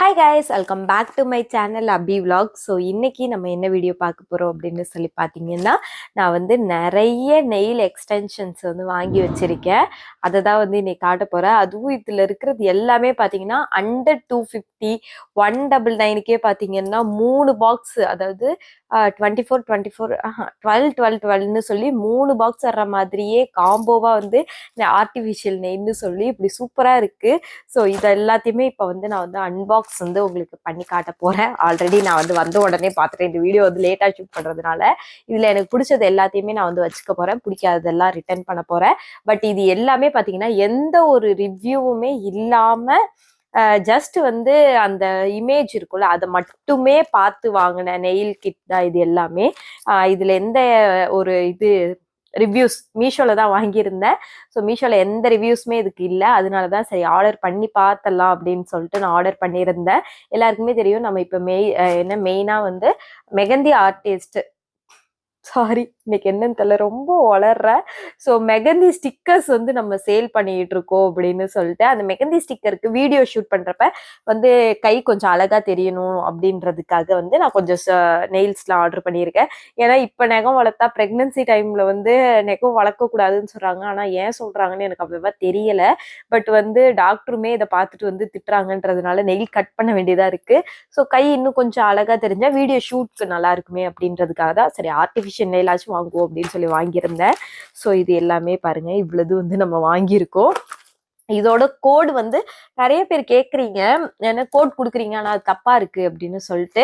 Hi guys welcome back to my channel Abhi vlog so இன்றைக்கி நம்ம என்ன video பார்க்க போகிறோம் அப்படின்னு சொல்லி பார்த்தீங்கன்னா நான் வந்து நிறைய நெயில் எக்ஸ்டென்ஷன்ஸ் வந்து வாங்கி வச்சிருக்கேன். அதை தான் வந்து இன்னைக்கு காட்ட போகிறேன் அதுவும் இதில் இருக்கிறது எல்லாமே பார்த்தீங்கன்னா under two fifty one double நைனுக்கே பார்த்தீங்கன்னா மூணு பாக்ஸ் அதாவது twenty four twenty four twelve twelve டுவெல்னு சொல்லி மூணு பாக்ஸ் வர்ற மாதிரியே காம்போவாக வந்து ஆர்டிஃபிஷியல் நெய்ன்னு சொல்லி இப்படி சூப்பராக இருக்குது ஸோ இது எல்லாத்தையுமே இப்போ வந்து நான் வந்து அன்பாக்ஸ் வந்து உங்களுக்கு பண்ணி காட்ட போகிறேன் ஆல்ரெடி நான் வந்து வந்த உடனே பார்த்துட்டேன் இந்த வீடியோ வந்து லேட்டாக ஷூட் பண்ணுறதுனால இதில் எனக்கு பிடிச்சது எல்லாத்தையுமே நான் வந்து வச்சுக்க போகிறேன் பிடிக்காததெல்லாம் ரிட்டர்ன் பண்ண போகிறேன் பட் இது எல்லாமே பார்த்தீங்கன்னா எந்த ஒரு ரிவ்யூவுமே இல்லாமல் ஜஸ்ட் வந்து அந்த இமேஜ் இருக்குல்ல அதை மட்டுமே பார்த்து வாங்கின நெயில் கிட் தான் இது எல்லாமே. இதில் இதுல எந்த ஒரு இது ரிவ்யூஸ் மீஷோல தான் வாங்கியிருந்தேன். ஸோ மீஷோல எந்த ரிவ்யூஸுமே இதுக்கு இல்லை. அதனால தான் சரி ஆர்டர் பண்ணி பார்த்தலாம் அப்படின்னு சொல்லிட்டு நான் ஆர்டர் பண்ணியிருந்தேன். எல்லாருக்குமே தெரியும் நம்ம இப்போ மெய் என்ன மெயினாக வந்து மெகந்தி ஆர்டிஸ்ட் சாரி இன்னைக்கு என்னன்னு தெரியல. ரொம்ப வளர்ற ஸோ மெகந்தி ஸ்டிக்கர்ஸ் வந்து நம்ம சேல் பண்ணிட்டு இருக்கோம் அப்படின்னு சொல்லிட்டு அந்த மெகந்தி ஸ்டிக்கருக்கு வீடியோ ஷூட் பண்றப்ப வந்து கை கொஞ்சம் அழகா தெரியணும் அப்படின்றதுக்காக வந்து நான் கொஞ்சம் நெயில்ஸ்லாம் ஆர்டர் பண்ணியிருக்கேன். ஏன்னா இப்போ நெகம் வளர்த்தா ப்ரெக்னன்சி டைம்ல வந்து நெகம் வளர்க்கக்கூடாதுன்னு சொல்றாங்க. ஆனால் ஏன் சொல்றாங்கன்னு எனக்கு அவ்வளவா தெரியல. பட் வந்து டாக்டருமே இதை பார்த்துட்டு வந்து திட்டுறாங்கன்றதுனால நெயில் கட் பண்ண வேண்டியதா இருக்கு. ஸோ கை இன்னும் கொஞ்சம் அழகா தெரிஞ்சா வீடியோ ஷூட்க்கு நல்லா இருக்குமே அப்படின்றதுக்காக தான். சரி ஆர்டிஃபிஷியல் நெயிலாச்சும் வாங்குவோம் அப்படின்னு சொல்லி வாங்கியிருந்தேன். ஸோ இது எல்லாமே பாருங்க இவ்வளவு வந்து நம்ம வாங்கியிருக்கோம். இதோட கோடு வந்து நிறைய பேர் கேட்குறீங்க என்ன கோட் கொடுக்குறீங்க ஆனால் அது தப்பாக இருக்குது அப்படின்னு சொல்லிட்டு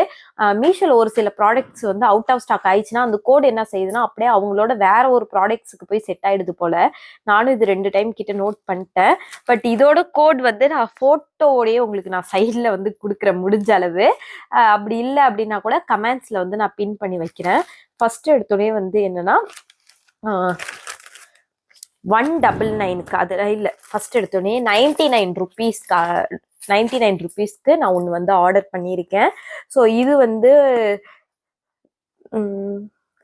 மீஷோவில் ஒரு சில ப்ராடக்ட்ஸ் வந்து அவுட் ஆஃப் ஸ்டாக் ஆயிடுச்சுன்னா அந்த கோடு என்ன செய்யுதுன்னா அப்படியே அவங்களோட வேற ஒரு ப்ராடக்ட்ஸுக்கு போய் செட் ஆயிடுது போல. நானும் இது ரெண்டு டைம் கிட்ட நோட் பண்ணிட்டேன். பட் இதோட கோட் வந்து நான் ஃபோட்டோவோடய உங்களுக்கு நான் சைடில் வந்து கொடுக்குறேன் முடிஞ்ச அளவு. அப்படி இல்லை அப்படின்னா கூட கமெண்ட்ஸில் வந்து நான் பின் பண்ணி வைக்கிறேன். ஃபர்ஸ்ட் எடுத்தோடனே வந்து என்னன்னா ஒன் டபுள் நைனுக்கு அது இல்லை ஃபர்ஸ்ட் எடுத்தோடனே நைன்டி நைன் ருபீஸ்க்கு நைன்டி நைன் ருபீஸ்க்கு நான் ஒன்று வந்து ஆர்டர் பண்ணியிருக்கேன். ஸோ இது வந்து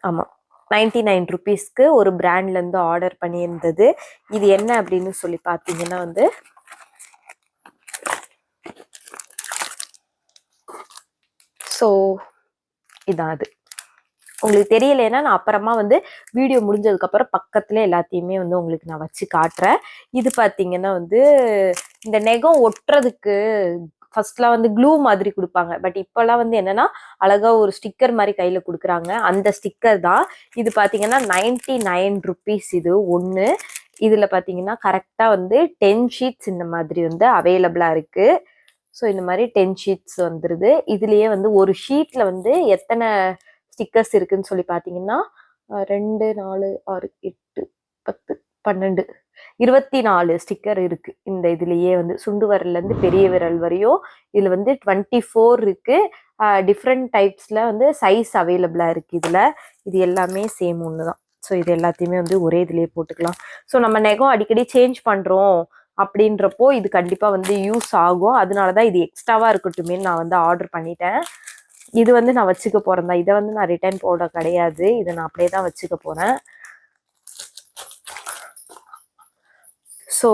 ஆமாம் நைன்டி நைன் ருபீஸ்க்கு ஒரு பிராண்ட்லேருந்து ஆர்டர் பண்ணியிருந்தது. இது என்ன அப்படின்னு சொல்லி பார்த்தீங்கன்னா வந்து ஸோ இதான் அது. உங்களுக்கு தெரியலைன்னா நான் அப்புறமா வந்து வீடியோ முடிஞ்சதுக்கப்புறம் பக்கத்தில் எல்லாத்தையுமே வந்து உங்களுக்கு நான் வச்சு காட்டுறேன். இது பார்த்தீங்கன்னா வந்து இந்த நெகம் ஒட்டுறதுக்கு ஃபர்ஸ்ட்லாம் வந்து க்ளூ மாதிரி கொடுப்பாங்க. பட் இப்போல்லாம் வந்து என்னன்னா அழகாக ஒரு ஸ்டிக்கர் மாதிரி கையில் கொடுக்குறாங்க. அந்த ஸ்டிக்கர் தான். இது பார்த்தீங்கன்னா நைன்டி நைன் ருபீஸ் இது ஒன்று இதில் பார்த்தீங்கன்னா கரெக்டாக வந்து டென் ஷீட்ஸ் இந்த மாதிரி வந்து அவைலபிளாக இருக்குது ஸோ இந்த மாதிரி டென் ஷீட்ஸ் வந்துடுது இதுலேயே வந்து ஒரு ஷீட்டில் வந்து எத்தனை ஸ்டிக்கர்ஸ் இருக்குன்னு சொல்லி பார்த்தீங்கன்னா ரெண்டு நாலு ஆறு எட்டு பத்து பன்னெண்டு இருபத்தி நாலு ஸ்டிக்கர் இருக்கு. இந்த இதுலயே வந்து சுண்டு விரல்ல பெரிய விரல் வரையும் இதுல வந்து டுவெண்ட்டி ஃபோர் இருக்கு டிஃப்ரெண்ட் டைப்ஸ்ல வந்து சைஸ் அவைலபிளா இருக்கு இதுல. இது எல்லாமே சேம் ஒன்று தான். ஸோ இது எல்லாத்தையுமே வந்து ஒரே இதுலயே போட்டுக்கலாம். ஸோ நம்ம நெகம் அடிக்கடி சேஞ்ச் பண்றோம் அப்படின்றப்போ இது கண்டிப்பா வந்து யூஸ் ஆகும். அதனால தான் இது எக்ஸ்ட்ராவா இருக்கட்டுமே நான் வந்து ஆர்டர் பண்ணிட்டேன். இது வந்து நான் வச்சுக்க போறேன். தான் இதை வந்து நான் ரிட்டர்ன் போட கிடையாது. இதை நான் அப்படியே தான் வச்சுக்க போறேன். ஸோ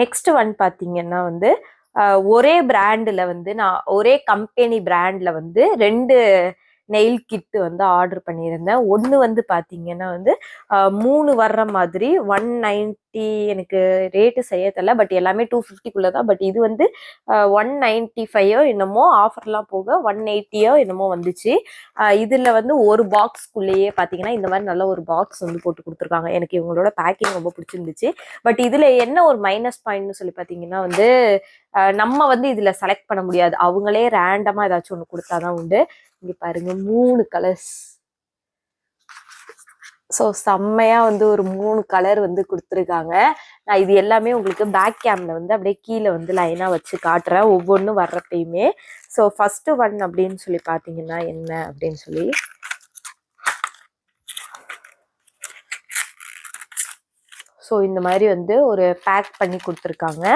நெக்ஸ்ட் ஒன் பார்த்தீங்கன்னா வந்து ஒரே பிராண்டில் வந்து நான் ஒரே கம்பெனி பிராண்டில் வந்து ரெண்டு நெயில் கிட்டு வந்து ஆர்டர் பண்ணியிருந்தேன். ஒன்று வந்து பார்த்தீங்கன்னா வந்து மூணு வர்ற மாதிரி ஒன் நைன்ட்டி எனக்கு ரேட்டு செய்ய தெரில பட் எல்லாமே டூ ஃபிஃப்டிக்குள்ளே தான் பட் இது வந்து ஒன் நைன்ட்டி ஃபைவோ என்னமோ ஆஃபர்லாம் போக ஒன் எயிட்டியோ என்னமோ வந்துச்சு. இதில் வந்து ஒரு பாக்ஸ்க்குள்ளேயே பார்த்தீங்கன்னா இந்த மாதிரி நல்ல ஒரு பாக்ஸ் வந்து போட்டு கொடுத்துருக்காங்க. எனக்கு இவங்களோட பேக்கிங் ரொம்ப பிடிச்சிருந்துச்சு. பட் இதில் என்ன ஒரு மைனஸ் பாயிண்ட்னு சொல்லி பார்த்தீங்கன்னா வந்து நம்ம வந்து இதில் செலக்ட் பண்ண முடியாது. அவங்களே ரேண்டமாக ஏதாச்சும் ஒன்று கொடுத்தா தான் உண்டு. இங்க பாருங்க மூணு கலர்ஸ் ஸோ செம்மையா வந்து ஒரு மூணு கலர் வந்து கொடுத்துருக்காங்க. நான் இது எல்லாமே உங்களுக்கு பேக் கேம்ல வந்து அப்படியே கீழே வந்து லைனா வச்சு காட்டுறேன் ஒவ்வொன்றும் வர்றப்பயுமே. ஸோ ஃபர்ஸ்ட் ஒன் அப்படின்னு சொல்லி பார்த்தீங்கன்னா என்ன அப்படின்னு சொல்லி. ஸோ இந்த மாதிரி வந்து ஒரு பேக் பண்ணி கொடுத்துருக்காங்க.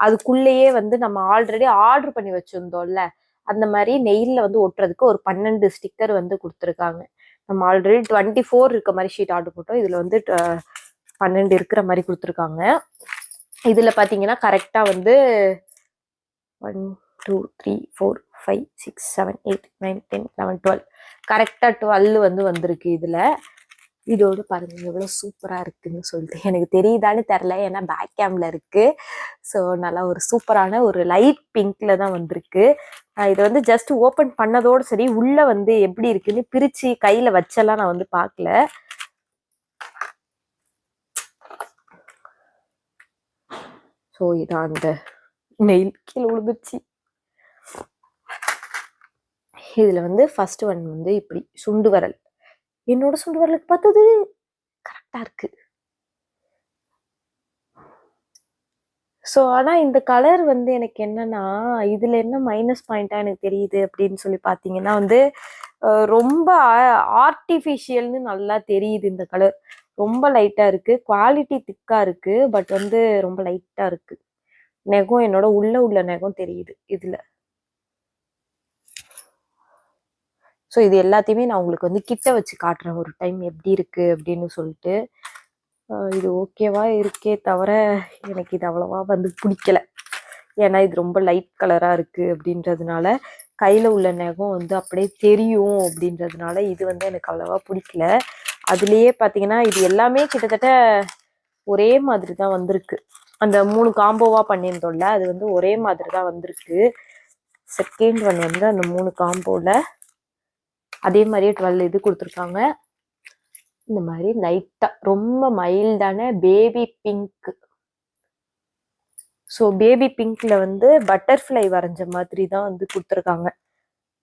அதுக்குள்ளேயே வந்து நம்ம ஆல்ரெடி ஆர்டர் பண்ணி வச்சுருந்தோம்ல அந்த மாதிரி நெயிலில் வந்து ஒட்டுறதுக்கு ஒரு பன்னெண்டு ஸ்டிக்கர் வந்து கொடுத்துருக்காங்க. நம்ம ஆல்ரெடி டுவெண்ட்டி ஃபோர் இருக்க மாதிரி ஷீட் ஆர்டர் போட்டோம். இதில் வந்து பன்னெண்டு இருக்கிற மாதிரி கொடுத்துருக்காங்க. இதில் பார்த்தீங்கன்னா கரெக்டாக வந்து one two three four five six seven eight nine ten eleven twelve. கரெக்டாக டுவெல் வந்து வந்திருக்கு இதில். இதோடு பாருங்க எவ்வளோ சூப்பராக இருக்குன்னு சொல்லிட்டு. எனக்கு தெரியுதான்னு தெரில ஏன்னா பேக் கேமில் இருக்குது ஸோ நல்லா ஒரு சூப்பரான ஒரு லைட் பிங்கில் தான் வந்திருக்கு. இதை வந்து ஜஸ்ட் ஓப்பன் பண்ணதோடு சரி உள்ளே வந்து எப்படி இருக்குன்னு பிரித்து கையில் வச்செல்லாம் நான் வந்து பார்க்கல. ஸோ இதான் அந்த நெயில் கீழே விழுந்துச்சு இதுல வந்து ஃபர்ஸ்ட் ஒன் வந்து இப்படி சுண்டு வரல். என்னோட சுண்டு வரலுக்கு பார்த்தது கரெக்டா இருக்கு. ஸோ ஆனால் இந்த கலர் வந்து எனக்கு என்னன்னா இதில் என்ன மைனஸ் பாயிண்ட்டாக எனக்கு தெரியுது அப்படின்னு சொல்லி பார்த்தீங்கன்னா வந்து ரொம்ப ஆர்டிஃபிஷியல்னு நல்லா தெரியுது இந்த கலர் ரொம்ப லைட்டாக இருக்குது குவாலிட்டி திக்காக இருக்குது பட் வந்து ரொம்ப லைட்டாக இருக்குது நெகம் என்னோட உள்ள உள்ள நெகம் தெரியுது இதில். ஸோ இது எல்லாத்தையுமே நான் உங்களுக்கு வந்து கிட்ட வச்சு காட்டுறேன். ஒரு டைம் எப்படி இருக்கு அப்படின்னு சொல்லிட்டு. இது ஓகேவா இருக்கே தவிர எனக்கு இது அவ்வளோவா வந்து பிடிக்கல. ஏன்னா இது ரொம்ப லைட் கலராக இருக்குது அப்படின்றதுனால கையில் உள்ள நகம் வந்து அப்படியே தெரியும் அப்படின்றதுனால இது வந்து எனக்கு அவ்வளோவா பிடிக்கல. அதுலேயே பார்த்தீங்கன்னா இது எல்லாமே கிட்டத்தட்ட ஒரே மாதிரி தான் வந்திருக்கு. அந்த மூணு காம்போவாக பண்ணியிருந்தோம்ல அது வந்து ஒரே மாதிரி தான் வந்திருக்கு. செகண்ட் ஒன் வந்து அந்த மூணு காம்போவில் அதே மாதிரியே டுவெல் இது கொடுத்துருக்காங்க. இந்த மாதிரி லைட்டா ரொம்ப மைல்டான பேபி பிங்க் ஸோ பேபி பிங்க்ல வந்து பட்டர்ஃப்ளை வரைஞ்ச மாதிரி தான் வந்து கொடுத்துருக்காங்க.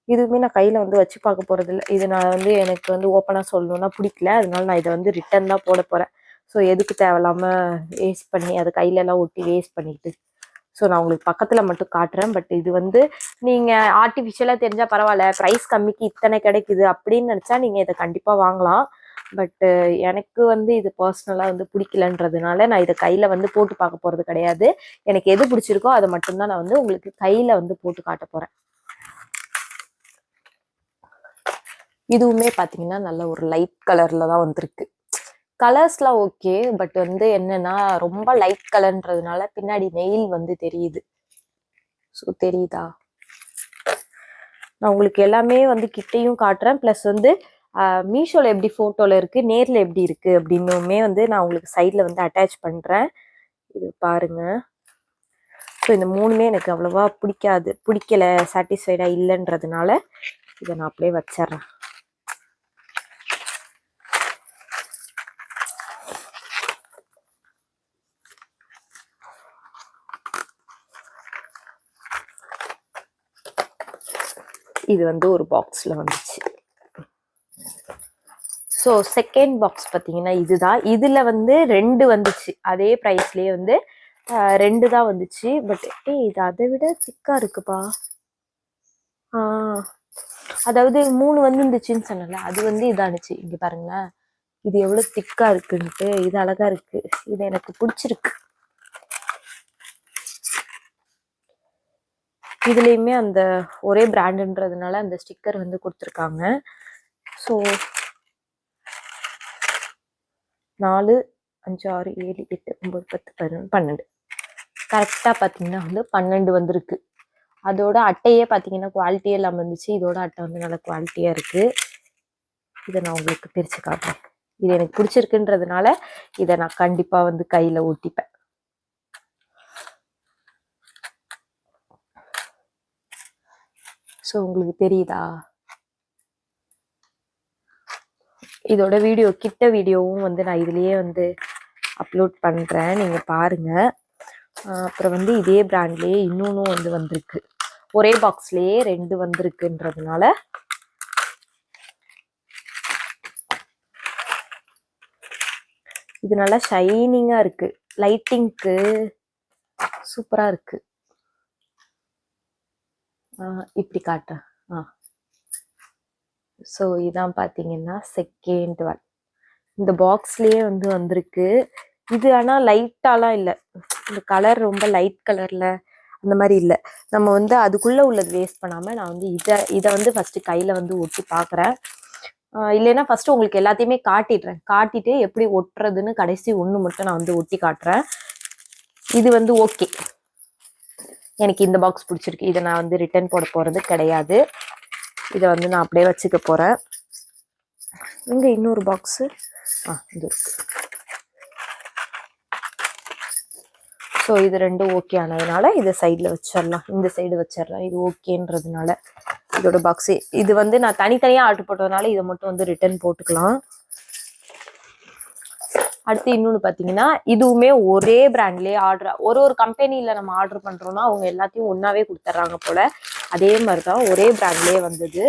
இதுவுமே நான் கையில வந்து வச்சு பார்க்க போறது இது நான் வந்து எனக்கு வந்து ஓப்பனா சொல்லணும்னா பிடிக்கல. அதனால நான் இதை வந்து ரிட்டன் தான் போட போறேன். ஸோ எதுக்கு தேவையில்லாம வேஸ்ட் பண்ணி அதை கையில எல்லாம் ஒட்டி வேஸ்ட் பண்ணிட்டு. ஸோ நான் உங்களுக்கு பக்கத்தில் மட்டும் காட்டுறேன். பட் இது வந்து நீங்கள் ஆர்டிஃபிஷியலாக தெரிஞ்சால் பரவாயில்ல. ப்ரைஸ் கம்மிக்கு இத்தனை கிடைக்குது அப்படின்னு நினச்சா நீங்கள் இதை கண்டிப்பாக வாங்கலாம். பட்டு எனக்கு வந்து இது பர்சனலாக வந்து பிடிக்கலன்றதுனால நான் இதை கையில் வந்து போட்டு பார்க்க போகிறது கிடையாது. எனக்கு எது பிடிச்சிருக்கோ அதை மட்டும்தான் நான் வந்து உங்களுக்கு கையில் வந்து போட்டு காட்ட போகிறேன் இதுவுமே பார்த்தீங்கன்னா நல்ல ஒரு லைட் கலரில் தான் வந்திருக்கு. கலர்ஸ்லாம் ஓகே பட் வந்து என்னன்னா ரொம்ப லைட் கலர்ன்றதுனால பின்னாடி நெயில் வந்து தெரியுது. ஸோ தெரியுதா? நான் உங்களுக்கு எல்லாமே வந்து கிட்டையும் காட்டுறேன். ப்ளஸ் வந்து மீஷோவில் எப்படி ஃபோட்டோவில் இருக்குது நேரில் எப்படி இருக்குது அப்படின்னுமே வந்து நான் உங்களுக்கு சைடில் வந்து அட்டாச் பண்ணுறேன் இது பாருங்க. ஸோ இந்த மூணுமே எனக்கு அவ்வளோவா பிடிக்காது பிடிக்கல சாட்டிஸ்ஃபைடாக இல்லைன்றதுனால இதை நான் அப்படியே வச்சிடுறேன். இது வந்து ஒரு பாக்ஸில் வந்துச்சு. ஸோ செகண்ட் பாக்ஸ் பார்த்தீங்கன்னா இதுதான். இதில் வந்து ரெண்டு வந்துச்சு. அதே ப்ரைஸ்லயே வந்து ரெண்டு தான் வந்துச்சு. பட் ஏய் இது அதை விட திக்காக இருக்குப்பா. ஆ. அதாவது மூணு வந்து இருந்துச்சுன்னு சொன்னல அது வந்து இதானுச்சு. இங்கே பாருங்களேன். இது எவ்வளோ திக்காக இருக்குன்ட்டு இது அழகாக இருக்கு. இது எனக்கு பிடிச்சிருக்கு. இதுலேயுமே அந்த ஒரே பிராண்டுன்றதுனால அந்த ஸ்டிக்கர் வந்து கொடுத்துருக்காங்க. ஸோ நாலு அஞ்சு ஆறு ஏழு எட்டு ஒம்பது பத்து பதினொன்று பன்னெண்டு. கரெக்டாக பார்த்தீங்கன்னா வந்து பன்னெண்டு வந்திருக்கு. அதோட அட்டையே பார்த்தீங்கன்னா குவாலிட்டியே இல்லாமல் இருந்துச்சு. இதோட அட்டை வந்து நல்ல குவாலிட்டியாக இருக்குது இதை நான் உங்களுக்கு பிரித்து காட்டுறேன். இது எனக்கு பிடிச்சிருக்குன்றதுனால இதை நான் கண்டிப்பாக வந்து கையில் ஊட்டிப்பேன். ஸோ உங்களுக்கு தெரியுதா? இதோட வீடியோ கிட்ட வீடியோவும் வந்து நான் இதுலேயே வந்து அப்லோட் பண்ணுறேன் நீங்கள் பாருங்க. அப்புறம் வந்து இதே பிராண்ட்லேயே இன்னொன்றும் வந்து வந்திருக்கு. ஒரே பாக்ஸ்லேயே ரெண்டு வந்திருக்குன்றதுனால இது நல்லா ஷைனிங்காக இருக்குது லைட்டிங்க்கு சூப்பராக இருக்குது இப்படி காட்டுறேன். ஆ. ஸோ இதான் பார்த்தீங்கன்னா செகண்ட் ஒன் இந்த பாக்ஸ்லேயே வந்து வந்திருக்கு. இது ஆனால் லைட்டாலாம் இல்லை. இந்த கலர் ரொம்ப லைட் கலரில் அந்த மாதிரி இல்லை. நம்ம வந்து அதுக்குள்ளே உள்ளது வேஸ்ட் பண்ணாமல் நான் வந்து இதை இதை வந்து ஃபஸ்ட்டு கையில் வந்து ஒட்டி பார்க்குறேன் இல்லைன்னா ஃபஸ்ட்டு உங்களுக்கு எல்லாத்தையுமே காட்டிடுறேன். காட்டிட்டு எப்படி ஒட்டுறதுன்னு கடைசி ஒன்று மட்டும் நான் வந்து ஒட்டி காட்டுறேன். இது வந்து ஓகே எனக்கு இந்த பாக்ஸ் பிடிச்சிருக்கு. இதை நான் வந்து ரிட்டர்ன் போட போகிறது கிடையாது. இதை வந்து நான் அப்படியே வச்சுக்க போகிறேன் இங்கே இன்னொரு பாக்ஸு ஆ இது ஸோ இது ரெண்டும் ஓகே ஆனதுனால இதை சைடில் வச்சிடலாம். இந்த சைடு வச்சிடலாம். இது ஓகேன்றதுனால இதோட பாக்ஸு இது வந்து நான் தனித்தனியாக ஆர்டர் போட்டதுனால இதை மட்டும் வந்து ரிட்டர்ன் போட்டுக்கலாம். அடுத்து இன்னொன்று பார்த்தீங்கன்னா இதுவுமே ஒரே பிராண்ட்லேயே ஆர்டர் ஒரு ஒரு கம்பெனியில் நம்ம ஆர்டர் பண்ணுறோம்னா அவங்க எல்லாத்தையும் ஒன்றாவே கொடுத்துட்றாங்க போல். அதே மாதிரி தான் ஒரே பிராண்ட்லேயே வந்தது.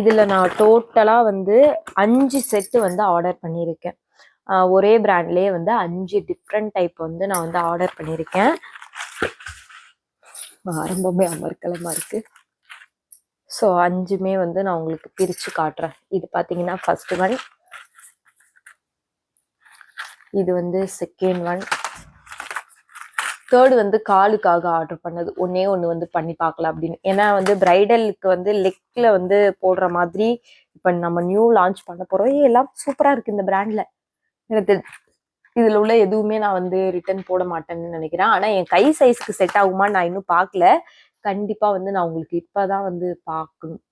இதில் நான் டோட்டலாக வந்து அஞ்சு செட்டு வந்து ஆர்டர் பண்ணியிருக்கேன். ஒரே பிராண்ட்லேயே வந்து அஞ்சு டிஃப்ரெண்ட் டைப் வந்து நான் வந்து ஆர்டர் பண்ணியிருக்கேன். ஆரம்பமே அமர்க்கலமா இருக்கு. ஸோ அஞ்சுமே வந்து நான் உங்களுக்கு பிரித்து காட்டுறேன். இது பார்த்தீங்கன்னா ஃபர்ஸ்ட் ஒன் இது வந்து செகண்ட் ஒன் தேர்டு வந்து காலுக்காக ஆர்டர் பண்ணது. ஒன்னே ஒன்று வந்து பண்ணி பார்க்கலாம் அப்படின்னு. ஏன்னா வந்து பிரைடலுக்கு வந்து லெக்ல வந்து போடுற மாதிரி இப்போ நம்ம நியூ லான்ச் பண்ண போகிறோம் எல்லாம் சூப்பராக இருக்கு இந்த பிராண்டில் எனக்கு இதில் உள்ள எதுவுமே நான் வந்து ரிட்டர்ன் போட மாட்டேன்னு நினைக்கிறேன். ஆனால் என் கை சைஸ்க்கு செட் ஆகுமா நான் இன்னும் பார்க்கல. கண்டிப்பாக வந்து நான் உங்களுக்கு இப்போ தான் வந்து பார்க்கணும்.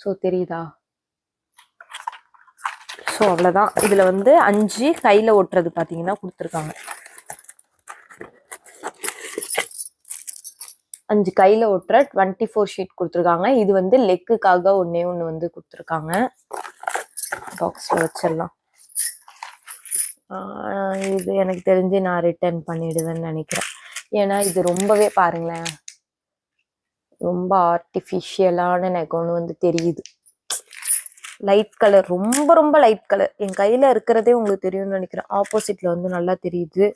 ஸோ தெரியுதா? ஸோ அவ்வளோதான் இதில் வந்து அஞ்சு கையில் ஒட்டுறது பார்த்தீங்கன்னா கொடுத்துருக்காங்க. அஞ்சு கையில் ஒட்டுற டுவெண்ட்டி ஃபோர் ஷீட் கொடுத்துருக்காங்க. இது வந்து லெக்குக்காக ஒன்றே ஒன்று வந்து கொடுத்துருக்காங்க. பாக்ஸில் வச்சிடலாம். இது எனக்கு தெரிஞ்சு நான் ரிட்டர்ன் பண்ணிடுவேன்னு நினைக்கிறேன். ஏன்னா இது ரொம்பவே பாருங்களேன். ரொம்ப ஆர்டிஃபிஷியலான எனக்கு ஒன்று வந்து தெரியுது. லைட் கலர் ரொம்ப ரொம்ப லைட் கலர் என் கையில் இருக்கிறதே உங்களுக்கு தெரியும்னு நினைக்கிறேன். ஆப்போசிட்டில் வந்து நல்லா தெரியுது.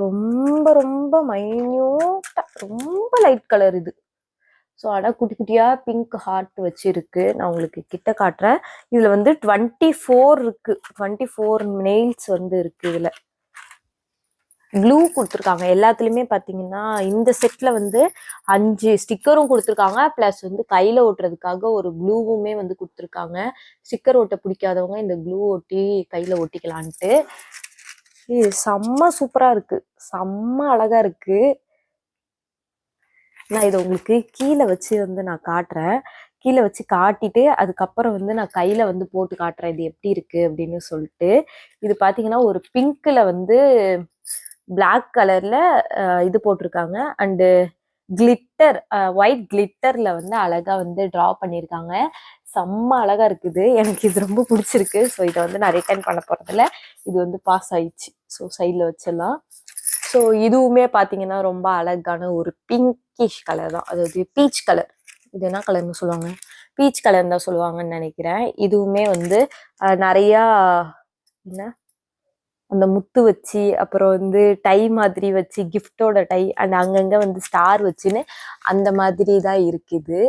ரொம்ப ரொம்ப மைன்யூட்டாக ரொம்ப லைட் கலர் இது. ஸோ ஆனால் குட்டி குட்டியாக பிங்க் ஹார்ட் வச்சுருக்கு. நான் உங்களுக்கு கிட்ட காட்டுறேன். இதில் வந்து டுவெண்ட்டி ஃபோர் இருக்கு. டுவெண்ட்டி ஃபோர் நெயில்ஸ் வந்து இருக்குது இதில். க்ளூ கொடுத்துருக்காங்க. எல்லாத்துலேயுமே பார்த்தீங்கன்னா இந்த செட்டில் வந்து அஞ்சு ஸ்டிக்கரும் கொடுத்துருக்காங்க. ப்ளஸ் வந்து கையில் ஓட்டுறதுக்காக ஒரு க்ளூவுமே வந்து கொடுத்துருக்காங்க. ஸ்டிக்கர் ஒட்ட பிடிக்காதவங்க இந்த க்ளூ ஒட்டி கையில் ஒட்டிக்கலான்ட்டு. இது செம்ம சூப்பராக இருக்கு. செம்ம அழகா இருக்கு. நான் இதை உங்களுக்கு கீழே வச்சு வந்து நான் காட்டுறேன். கீழே வச்சு காட்டிட்டு அதுக்கப்புறம் வந்து நான் கையில வந்து போட்டு காட்டுறேன். இது எப்படி இருக்கு அப்படின்னு சொல்லிட்டு. இது பாத்தீங்கன்னா ஒரு பிங்க்ல வந்து பிளாக் கலர்ல இது போட்டிருக்காங்க. அண்டு கிளிட்டர் ஒயிட் கிளிட்டர்ல வந்து அழகா வந்து டிரா பண்ணியிருக்காங்க. செம்ம அழகா இருக்குது. எனக்கு இது ரொம்ப பிடிச்சிருக்கு. ஸோ இதை வந்து நான் ரிட்டர்ன் பண்ண போகிறதில்ல இது வந்து பாஸ் ஆயிடுச்சு. ஸோ சைடில் வச்சிடலாம். ஸோ இதுவுமே பார்த்தீங்கன்னா ரொம்ப அழகான ஒரு பிங்கிஷ் கலர் தான். அதாவது பீச் கலர் இது என்ன கலர்னு சொல்லுவாங்க? பீச் கலர் தான் சொல்லுவாங்கன்னு நினைக்கிறேன். இதுவுமே வந்து நிறையா என்ன? அந்த முத்து வச்சு அப்புறம் வந்து டை மாதிரி வச்சு கிஃப்டோட டை அண்ட் அங்கங்கே வந்து ஸ்டார் வச்சுன்னு அந்த மாதிரி தான் இருக்குது.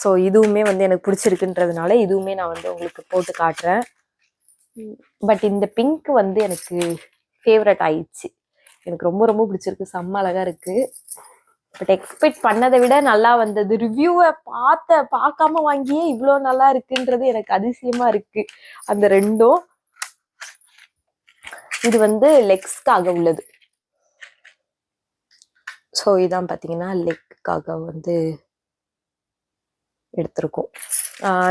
ஸோ இதுவுமே வந்து எனக்கு பிடிச்சிருக்குன்றதுனால இதுவுமே நான் வந்து உங்களுக்கு போட்டு காட்டுறேன். பட் இந்த பிங்க் வந்து எனக்கு ஃபேவரட் ஆயிடுச்சு. எனக்கு ரொம்ப ரொம்ப பிடிச்சிருக்கு. செம்ம அழகா இருக்கு. பட் எக்ஸ்பெக்ட் பண்ணதை விட நல்லா வந்தது. ரிவ்யூவை பார்த்த பார்க்காம வாங்கியே இவ்வளோ நல்லா இருக்குன்றது எனக்கு அதிசயமா இருக்கு. அந்த ரெண்டும் இது வந்து லெக்ஸ்க்காக உள்ளது. ஸோ இதான் பார்த்தீங்கன்னா லெக்குக்காக வந்து எடுத்திருக்கோம்.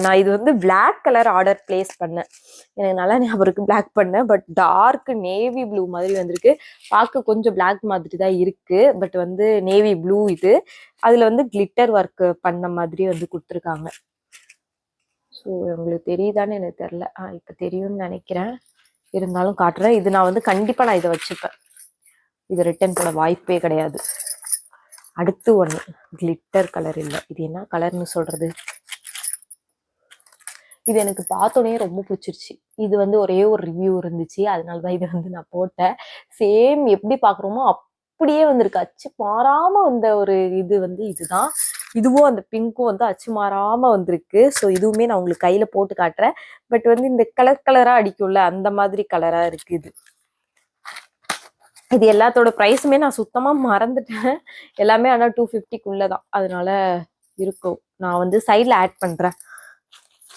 நான் இது வந்து பிளாக் கலர் ஆர்டர் பிளேஸ் பண்ணேன். எனக்கு நல்லா ஞாபகம் இருக்குது பிளாக் பண்ணேன். பட் டார்க் நேவி ப்ளூ மாதிரி வந்திருக்கு. பார்க்க கொஞ்சம் பிளாக் மாதிரி தான் இருக்குது பட் வந்து நேவி ப்ளூ இது. அதில் வந்து கிளிட்டர் ஒர்க் பண்ண மாதிரி வந்து கொடுத்துருக்காங்க. ஸோ உங்களுக்கு தெரியுதான்னு எனக்கு தெரில ஆ இப்போ தெரியும்னு நினைக்கிறேன். இருந்தாலும் காட்டுறேன். இது நான் வந்து கண்டிப்பாக நான் இதை வச்சுப்பேன். இது ரிட்டர்ன் பண்ண வாய்ப்பே கிடையாது. அடுத்து ஒன்று கிளிட்டர் கலர் இல்லை. இது என்ன கலர்னு சொல்கிறது இது எனக்கு பார்த்தோன்னே ரொம்ப பிடிச்சிருச்சு. இது வந்து ஒரே ஒரு ரிவ்யூ இருந்துச்சு. அதனால தான் இதை வந்து நான் போட்டேன். சேம் எப்படி பார்க்குறோமோ அப்படியே வந்திருக்கு. அச்சு மாறாமல் வந்த ஒரு இது வந்து இதுதான். இதுவும் அந்த பிங்க்கும் வந்து அச்சு மாறாமல் வந்திருக்கு. ஸோ இதுவுமே நான் உங்களுக்கு கையில் போட்டு காட்டுறேன். பட் வந்து இந்த கலர் கலராக அடிக்கும்ல அந்த மாதிரி கலராக இருக்குது இது. இது எல்லாத்தோட ப்ரைஸுமே நான் சுத்தமாக மறந்துட்டேன். எல்லாமே ஆனால் டூ ஃபிஃப்டிக்குள்ளே தான் அதனால இருக்கும். நான் வந்து சைடில் ஆட் பண்ணுறேன்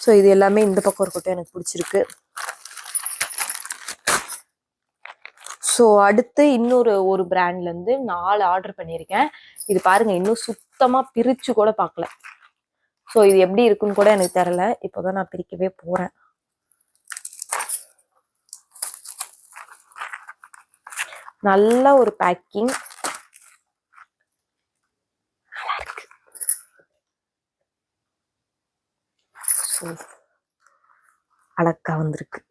ஸோ இது எல்லாமே இந்த பக்கம் இருக்கட்டும். எனக்கு பிடிச்சிருக்கு. ஸோ அடுத்து இன்னொரு ஒரு பிராண்ட்லேருந்து நாலு ஆர்டர் பண்ணியிருக்கேன். இது பாருங்கள் இன்னும் சுத்தமாக பிரித்து கூட பார்க்கல. ஸோ இது எப்படி இருக்குன்னு கூட எனக்கு தெரியல. இப்போதான் நான் பிரிக்கவே போகிறேன் நல்ல ஒரு பேக்கிங் அழக்கா அழகா வந்திருக்கு.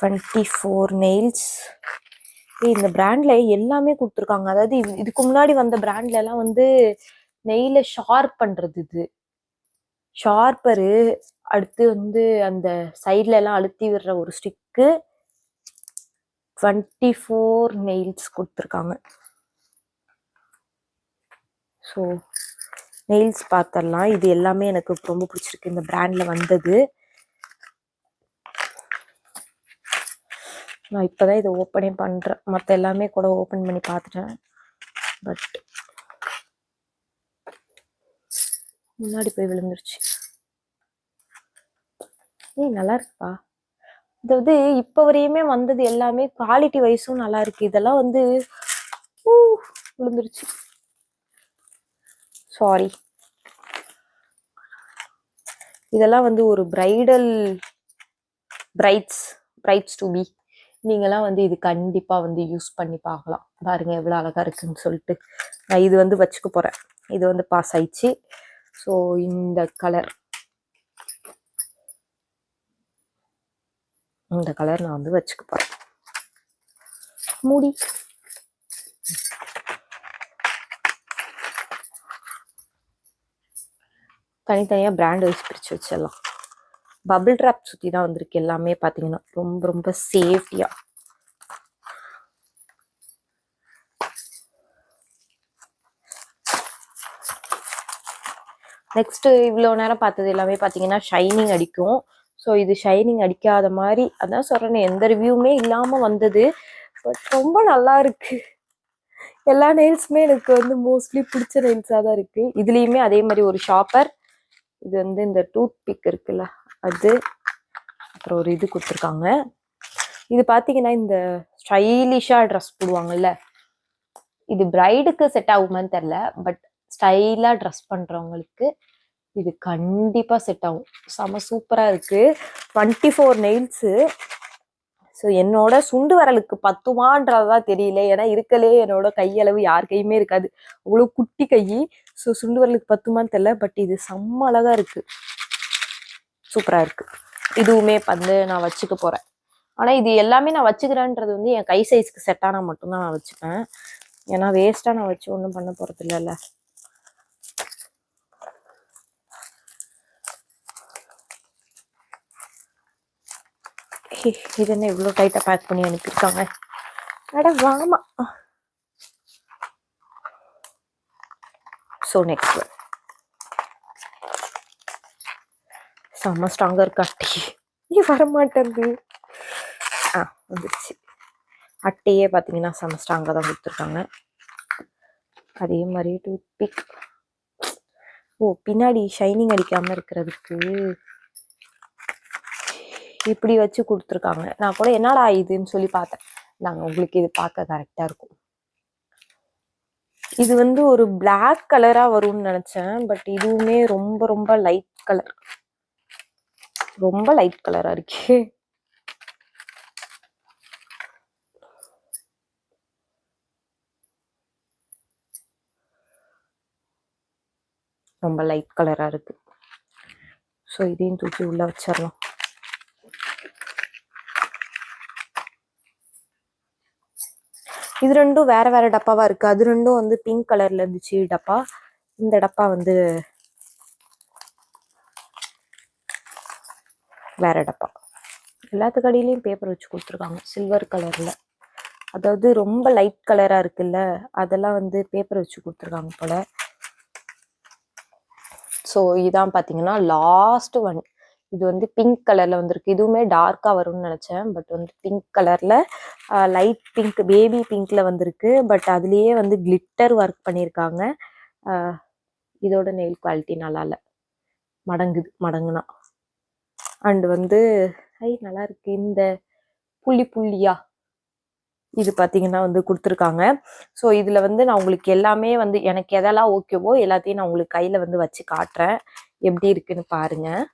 டுவெண்ட்டி ஃபோர் நெயில்ஸ் இந்த பிராண்ட்ல எல்லாமே கொடுத்துருக்காங்க. அதாவது இது- இதுக்கு முன்னாடி வந்த பிராண்ட்ல எல்லாம் வந்து நெயில ஷார்ப் பண்றது இது. ஷார்ப்பரு அடுத்து வந்து அந்த சைட்ல எல்லாம் அழுத்தி விடுற ஒரு ஸ்டிக்கு டுவெண்ட்டி ஃபோர் நெயில்ஸ் கொடுத்துருக்காங்க. ஸோ நெயில்ஸ் பார்த்தரலாம் இது எல்லாமே எனக்கு ரொம்ப பிடிச்சிருக்கு. இந்த பிராண்டில் வந்தது. நான் இப்போ தான் இதை ஓப்பனே பண்ணுறேன் மற்ற எல்லாமே கூட ஓப்பன் பண்ணி பார்த்துட்டேன். பட் முன்னாடி போய் விழுந்துருச்சு. ஏய் நல்லா இருக்குப்பா. அதாவது இப்போ வரையுமே வந்தது எல்லாமே குவாலிட்டி வைஸும் நல்லா இருக்கு. இதெல்லாம் வந்து ஊ, விழுந்துருச்சு. சாரி இதெல்லாம் வந்து ஒரு bridal brides brides to be நீங்களாம் வந்து இது கண்டிப்பாக வந்து யூஸ் பண்ணி பார்க்கலாம். பாருங்க எவ்வளோ அழகா இருக்குன்னு சொல்லிட்டு. நான் இது வந்து வச்சுக்க போகிறேன் இது வந்து பாஸ் ஆயிடுச்சு. ஸோ இந்த கலர் இந்த கலர் நான் வந்து வச்சுக்க போறேன். மூடி. தனித்தனியாக பிராண்ட் வைஸ் பிரித்து வச்சிடலாம். பபிள் ட்ராப் சுற்றி தான் வந்திருக்கு எல்லாமே பார்த்தீங்கன்னா ரொம்ப ரொம்ப சேஃப்டியாக நெக்ஸ்ட்டு இவ்வளோ நேரம் பார்த்தது எல்லாமே பார்த்தீங்கன்னா ஷைனிங் அடிக்கும். ஸோ இது ஷைனிங் அடிக்காத மாதிரி அதான் சொல்றேனே எந்த ரிவ்யூமே இல்லாமல் வந்தது. பட் ரொம்ப நல்லா இருக்குது எல்லா நெயில்ஸுமே எனக்கு வந்து மோஸ்ட்லி பிடிச்ச நெயில்ஸாக தான் இருக்குது இதுலேயுமே அதே மாதிரி ஒரு ஷாப்பர் இது வந்து இந்த டூத் பிக் இருக்குல்ல அது. அப்புறம் ஒரு இது கொடுத்துருக்காங்க. இது பார்த்தீங்கன்னா இந்த ஸ்டைலிஷாக ட்ரெஸ் போடுவாங்கல்ல. இது பிரைடுக்கு செட் ஆகுமான்னு தெரில பட் ஸ்டைலாக ட்ரெஸ் பண்ணுறவங்களுக்கு இது கண்டிப்பாக செட் ஆகும். செம சூப்பராக இருக்குது டுவெண்ட்டி ஃபோர் நெயில்ஸு ஸோ என்னோட சுண்டு வரலுக்கு பத்துமான்றதுதான் தெரியல. ஏன்னா இருக்கலே என்னோட கையளவு யார் கையுமே இருக்காது. அவ்வளோ குட்டி கை. ஸோ சுண்டு வரலுக்கு பத்துமான்னு தெரியல. பட் இது செம்ம அழகாக இருக்குது சூப்பராக இருக்குது இதுவுமே வந்து நான் வச்சுக்க போகிறேன் ஆனால் இது எல்லாமே நான் வச்சுக்கிறேன்றது வந்து என் கை சைஸ்க்கு செட்டானா மட்டும்தான் நான் வச்சுப்பேன். ஏன்னா வேஸ்ட்டாக நான் வச்சு ஒன்றும் பண்ண போகிறதில்லல்ல ஓகே இது என்ன இவ்வளோ டைட்டாக பேக் பண்ணி அனுப்பியிருக்காங்க. அட வாமா. ஸோ நெக்ஸ்ட் செம்ம ஸ்ட்ராங்காக இருக்கா அட்டி? நீ வரமாட்டேங்குது ஆ வந்துடுச்சு அட்டையே பார்த்தீங்கன்னா செம்ம ஸ்ட்ராங்காக தான் கொடுத்துருக்காங்க. அதே மாதிரி டூத் பிக் ஓ பின்னாடி ஷைனிங் அடிக்காமல் இருக்கிறதுக்கு இப்படி வச்சு கொடுத்துருக்காங்க. நான் கூட என்னடா இதுன்னு சொல்லி பார்த்தேன். நாங்கள் உங்களுக்கு இது பார்க்க கரெக்டாக இருக்கும். இது வந்து ஒரு பிளாக் கலராக வரும்னு நினச்சேன். பட் இதுவுமே ரொம்ப ரொம்ப லைட் கலர் ரொம்ப லைட் கலராக இருக்கே. ரொம்ப லைட் கலராக இருக்குது ஸோ இதையும் தூக்கி உள்ளே வச்சிடலாம் இது ரெண்டும் வேற வேற டப்பாவா இருக்கு. அது ரெண்டும் வந்து பிங்க் கலர்ல இருந்துச்சு டப்பா. இந்த டப்பா வந்து வேற டப்பா. எல்லாத்து கடையிலயும் பேப்பர் வச்சு கொடுத்துருக்காங்க. சில்வர் கலர்ல அதாவது ரொம்ப லைட் கலரா இருக்குல்ல அதெல்லாம் வந்து பேப்பர் வச்சு கொடுத்துருக்காங்க போல. ஸோ இதான் பார்த்தீங்கன்னா லாஸ்ட் ஒன் இது வந்து பிங்க் கலர்ல வந்திருக்கு. இதுவுமே டார்க்கா வரும்னு நினைச்சேன். பட் வந்து பிங்க் கலர்ல லைட் பிங்க் பேபி பிங்க்ல வந்திருக்கு. பட் அதுலயே வந்து கிளிட்டர் ஒர்க் பண்ணியிருக்காங்க. இதோட நெயில் குவாலிட்டி நல்லா இல்லை மடங்குது மடங்குனா. அண்ட் வந்து ஐ நல்லா இருக்கு இந்த புள்ளி புள்ளியா இது பார்த்தீங்கன்னா வந்து கொடுத்துருக்காங்க. ஸோ இதில் வந்து நான் உங்களுக்கு எல்லாமே வந்து எனக்கு எதெல்லாம் ஓகேவோ எல்லாத்தையும் நான் உங்களுக்கு கையில் வந்து வச்சு காட்டுறேன். எப்படி இருக்குன்னு பாருங்கள்